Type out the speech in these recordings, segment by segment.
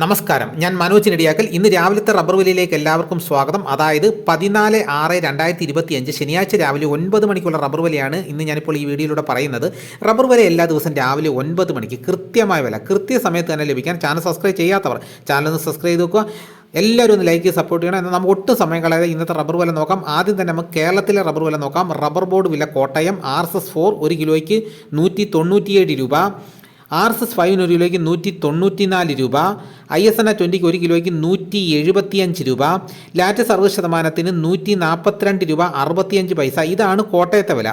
നമസ്കാരം. ഞാൻ മനോജ് നെടിയാക്കൽ ഇന്ന് രാവിലത്തെ റബ്ബർ വിലയിലേക്ക് എല്ലാവർക്കും സ്വാഗതം. അതായത് പതിനാല് ആറ് രണ്ടായിരത്തി ഇരുപത്തി അഞ്ച് ശനിയാഴ്ച രാവിലെ ഒൻപത് മണിക്കുള്ള റബ്ബർ വിലയാണ് ഇന്ന് ഞാനിപ്പോൾ ഈ വീഡിയോയിലൂടെ പറയുന്നത്. റബ്ബർ വില എല്ലാ ദിവസം രാവിലെ ഒൻപത് മണിക്ക് കൃത്യമായ വില കൃത്യസമയത്ത് തന്നെ ലഭിക്കാൻ ചാനൽ സബ്സ്ക്രൈബ് ചെയ്യാത്തവർ ചാനൽ ഒന്ന് സബ്സ്ക്രൈബ് ചെയ്ത് നോക്കുക എല്ലാവരും ഒന്ന് ലൈക്ക് സപ്പോർട്ട് ചെയ്യണം. എന്നാൽ നമുക്ക് ഒട്ടും സമയം കളയാതെ ഇന്നത്തെ റബ്ബർ വില നോക്കാം. ആദ്യം തന്നെ നമുക്ക് കേരളത്തിലെ റബ്ബർ വില നോക്കാം. റബ്ബർ ബോർഡ് വില Kottayam R S S four ഒരു കിലോയ്ക്ക് നൂറ്റി തൊണ്ണൂറ്റിയേഴ് രൂപ. ആർ എസ് എസ് ഫൈവിന് ഒരു കിലോയ്ക്ക് നൂറ്റി തൊണ്ണൂറ്റിനാല് രൂപ ഐ എസ് എൻ ട്വന്റിക്ക് ഒരു കിലോയ്ക്ക് നൂറ്റി എഴുപത്തിയഞ്ച് രൂപ ലാറ്റ് സർവീസ് ശതമാനത്തിന് നൂറ്റി നാൽപ്പത്തിരണ്ട് രൂപ അറുപത്തിയഞ്ച് പൈസ. ഇതാണ് കോട്ടയത്തെ വില.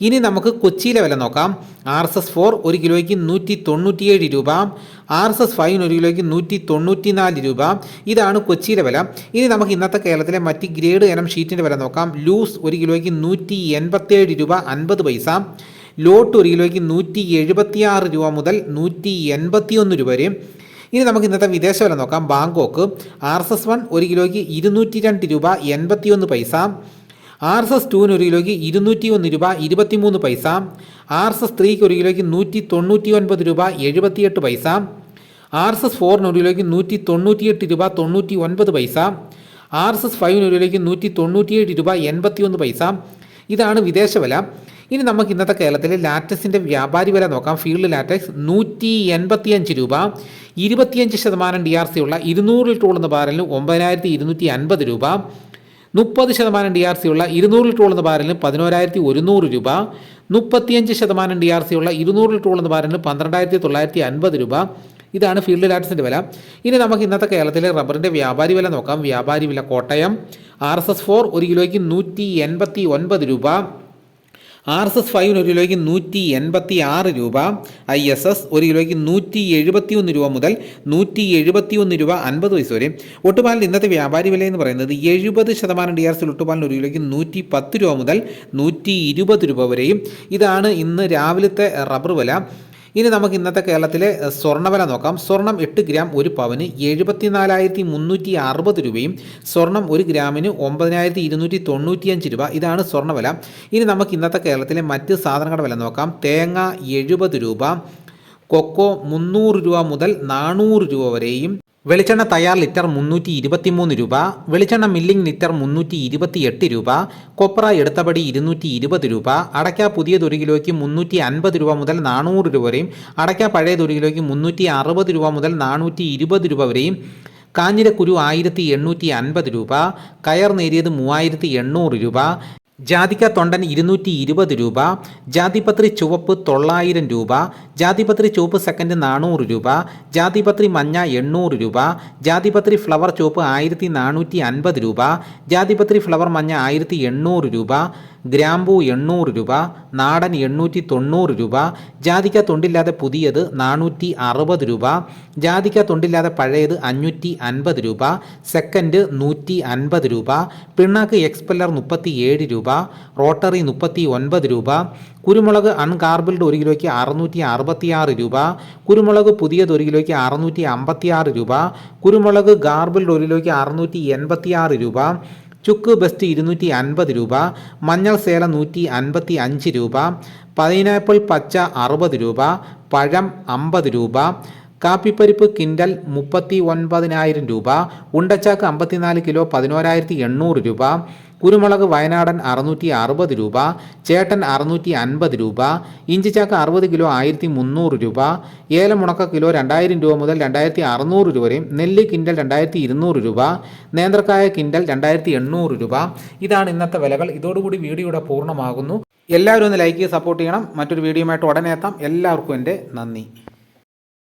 ഇനി നമുക്ക് കൊച്ചിയിലെ വില നോക്കാം. ആർ എസ് എസ് ഫോർ ഒരു കിലോയ്ക്ക് നൂറ്റി തൊണ്ണൂറ്റിയേഴ് രൂപ ആർ എസ് എസ് ഫൈവിന് ഒരു കിലോയ്ക്ക് നൂറ്റി തൊണ്ണൂറ്റിനാല് രൂപ. ഇതാണ് കൊച്ചിയിലെ വില. ഇനി നമുക്ക് ഇന്നത്തെ കേരളത്തിലെ മറ്റ് ഗ്രേഡ് ഇനം ഷീറ്റിന്റെ വില നോക്കാം. ലൂസ് ഒരു കിലോയ്ക്ക് നൂറ്റി എൺപത്തേഴ് രൂപ അൻപത് പൈസ ലോട്ട് ഒരു കിലോയ്ക്ക് നൂറ്റി എഴുപത്തിയാറ് രൂപ മുതൽ നൂറ്റി എൺപത്തിയൊന്ന് രൂപ വരെയും. ഇനി നമുക്ക് ഇന്നത്തെ വിദേശ വില നോക്കാം. Bangkok R S S one ഒരു കിലോയ്ക്ക് ഇരുന്നൂറ്റി രണ്ട് രൂപ എൺപത്തിയൊന്ന് പൈസ. ആർ എസ് എസ് ടുവിന് ഒരു കിലോയ്ക്ക് ഇരുന്നൂറ്റി ഒന്ന് രൂപ ഇരുപത്തിമൂന്ന് പൈസ. ആർ എസ് എസ് ത്രീക്ക് ഒരു കിലോയ്ക്ക് നൂറ്റി തൊണ്ണൂറ്റി ഒൻപത് രൂപ എഴുപത്തിയെട്ട് പൈസ. ആർ എസ് എസ് ഫോറിന് ഒരു കിലോയ്ക്ക് നൂറ്റി തൊണ്ണൂറ്റിയെട്ട് രൂപ തൊണ്ണൂറ്റി ഒൻപത് പൈസ. ആർ എസ് എസ് ഫൈവിന് ഒരു കിലോയ്ക്ക് നൂറ്റി തൊണ്ണൂറ്റിയേഴ് രൂപ എൺപത്തിയൊന്ന് പൈസ. ഇതാണ് വിദേശ വില. ഇനി നമുക്ക് ഇന്നത്തെ കേരളത്തിലെ ലാറ്റക്സിന്റെ വ്യാപാരി വില നോക്കാം. ഫീൽഡ് ലാറ്റക്സ് നൂറ്റി എൺപത്തിയഞ്ച് രൂപ. ഇരുപത്തിയഞ്ച് ശതമാനം ഡി ആർ സി ഉള്ള ഇരുന്നൂറ് ലിറ്റർ ഉള്ളുന്ന ബാരലിന് ഒമ്പതിനായിരത്തി ഇരുന്നൂറ്റി അൻപത് രൂപ. മുപ്പത് ശതമാനം ഡി ആർ സി ഉള്ള ഇരുന്നൂറ് ലിറ്റർ ഉള്ളുന്ന ബാരലിന് പതിനോരായിരത്തി ഒരുന്നൂറ് രൂപ. മുപ്പത്തിയഞ്ച് ശതമാനം ഡി ആർ സി ഉള്ള ഇരുന്നൂറ് ലിറ്റർ ഉള്ളുന്ന ബാരലിന് പന്ത്രണ്ടായിരത്തി തൊള്ളായിരത്തി അൻപത് രൂപ. ഇതാണ് ഫീൽഡ് ലാറ്റസിന്റെ വില. ഇനി നമുക്ക് ഇന്നത്തെ കേരളത്തിലെ റബ്ബറിന്റെ വ്യാപാരി വില നോക്കാം. വ്യാപാരി വില Kottayam. R S S four ഒരു കിലോയ്ക്ക് നൂറ്റി എൺപത്തി ഒൻപത് രൂപ. ആർ എസ് എസ് ഫൈവിന് ഒരു കിലോയ്ക്ക് നൂറ്റി എൺപത്തി ആറ് രൂപ ഐ എസ് എസ് ഒരു കിലോയ്ക്ക് നൂറ്റി എഴുപത്തി ഒന്ന് രൂപ മുതൽ നൂറ്റി എഴുപത്തി ഒന്ന് രൂപ അൻപത് പൈസ വരെ. ഒട്ടുപാലിന്റെ ഇന്നത്തെ വ്യാപാരി വില എന്ന് പറയുന്നത് എഴുപത് ശതമാനം ഡി ആർ സിൽ ഒട്ടുപാലിന് ഒരു കിലോയ്ക്ക് നൂറ്റി പത്ത് രൂപ മുതൽ നൂറ്റി ഇരുപത് രൂപ വരെയും. ഇതാണ് ഇന്ന് രാവിലത്തെ റബ്ബർ വില. ഇനി നമുക്ക് ഇന്നത്തെ കേരളത്തിലെ സ്വർണവില നോക്കാം. സ്വർണം എട്ട് ഗ്രാം ഒരു പവന് എഴുപത്തിനാലായിരത്തി മുന്നൂറ്റി അറുപത് രൂപയും സ്വർണം ഒരു ഗ്രാമിന് ഒമ്പതിനായിരത്തി ഇരുന്നൂറ്റി തൊണ്ണൂറ്റിയഞ്ച് രൂപ. ഇതാണ് സ്വർണവില ഇനി നമുക്ക് ഇന്നത്തെ കേരളത്തിലെ മറ്റ് സാധനങ്ങളുടെ വില നോക്കാം. തേങ്ങ എഴുപത് രൂപ കൊക്കോ മുന്നൂറ് രൂപ മുതൽ നാനൂറ് രൂപ വരെയും വെളിച്ചെണ്ണ തയ്യാർ ലിറ്റർ മുന്നൂറ്റി ഇരുപത്തിമൂന്ന് രൂപ വെളിച്ചെണ്ണ മില്ലിംഗ് ലിറ്റർ മുന്നൂറ്റി ഇരുപത്തിയെട്ട് രൂപ കൊപ്ര എടുത്തപടി ഇരുന്നൂറ്റി ഇരുപത് രൂപ അടയ്ക്ക പുതിയത് ഒരു മുന്നൂറ്റി അൻപത് രൂപ മുതൽ നാനൂറ് രൂപ വരെയും അടയ്ക്ക പഴയത് ഒരു മുന്നൂറ്റി അറുപത് രൂപ മുതൽ നാനൂറ്റി ഇരുപത് രൂപ വരെയും കാഞ്ഞിരക്കുരു ആയിരത്തി എണ്ണൂറ്റി അൻപത് രൂപ കയർ നേരിയത് മൂവായിരത്തി എണ്ണൂറ് രൂപ ജാതിക്ക തൊണ്ടൻ ഇരുന്നൂറ്റി ഇരുപത് രൂപ ജാതിപത്രി ചുവപ്പ് തൊള്ളായിരം രൂപ ജാതിപത്രി ചുവപ്പ് സെക്കൻഡ് നാനൂറ് രൂപ ജാതിപത്രി മഞ്ഞ എണ്ണൂറ് രൂപ ജാതിപത്രി ഫ്ലവർ ചുവപ്പ് ആയിരത്തി നാനൂറ്റി അൻപത് രൂപ ജാതിപത്രി ഫ്ലവർ മഞ്ഞ ആയിരത്തി എണ്ണൂറ് രൂപ ഗ്രാമ്പൂ എണ്ണൂറ് രൂപ നാടൻ എണ്ണൂറ്റി തൊണ്ണൂറ് രൂപ ജാതിക്ക തൊണ്ടില്ലാതെ പുതിയത് നാനൂറ്റി അറുപത് രൂപ ജാതിക്ക തൊണ്ടില്ലാതെ പഴയത് അഞ്ഞൂറ്റി അൻപത് രൂപ സെക്കൻഡ് നൂറ്റി അൻപത് രൂപ പിണ്ണാക്ക് എക്സ്പെല്ലർ മുപ്പത്തി ഏഴ് റോട്ടറി മുപ്പത്തി ഒൻപത് രൂപ കുരുമുളക് അൺകാർബിൾഡ് ഒരു കിലോയ്ക്ക് അറുന്നൂറ്റി അറുപത്തിയാറ് രൂപ കുരുമുളക് പുതിയത് ഒരു കിലോയ്ക്ക് അറുന്നൂറ്റി അമ്പത്തിയാറ് രൂപ കുരുമുളക് ഗാർബിൾഡ് ഒരു കിലോയ്ക്ക് അറുന്നൂറ്റി എൺപത്തിയാറ് രൂപ ചുക്ക് ബെസ്റ്റ് ഇരുന്നൂറ്റി അൻപത് രൂപ മഞ്ഞൾ സേല നൂറ്റി അൻപത്തി അഞ്ച് രൂപ പൈനാപ്പിൾ പച്ച അറുപത് രൂപ പഴം അമ്പത് രൂപ കാപ്പിപ്പരിപ്പ് കിൻഡൽ മുപ്പത്തി ഒൻപതിനായിരം രൂപ ഉണ്ടച്ചാക്ക് അമ്പത്തിനാല് കിലോ പതിനോരായിരത്തി എണ്ണൂറ് രൂപ കുരുമുളക് വയനാടൻ അറുന്നൂറ്റി അറുപത് രൂപ ചേട്ടൻ അറുന്നൂറ്റി അൻപത് രൂപ ഇഞ്ചിച്ചാക്ക് അറുപത് കിലോ ആയിരത്തി മുന്നൂറ് രൂപ ഏലമുണക്ക കിലോ രണ്ടായിരം രൂപ മുതൽ രണ്ടായിരത്തി അറുന്നൂറ് രൂപ വരെയും നെല്ല് കിൻഡൽ രണ്ടായിരത്തി ഇരുന്നൂറ് രൂപ നേന്ത്രക്കായ കിൻഡൽ രണ്ടായിരത്തി എണ്ണൂറ് രൂപ. ഇതാണ് ഇന്നത്തെ വിലകൾ. ഇതോടുകൂടി വീഡിയോയുടെ പൂർണമാകുന്നു. എല്ലാവരും ഒന്ന് ലൈക്ക് ചെയ്ത് സപ്പോർട്ട് ചെയ്യണം. മറ്റൊരു വീഡിയോയുമായിട്ട് ഉടനെ എത്താം. എല്ലാവർക്കും എന്റെ നന്ദി.